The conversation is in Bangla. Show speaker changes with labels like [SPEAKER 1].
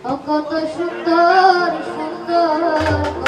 [SPEAKER 1] ও কত সুন্দর সুন্দর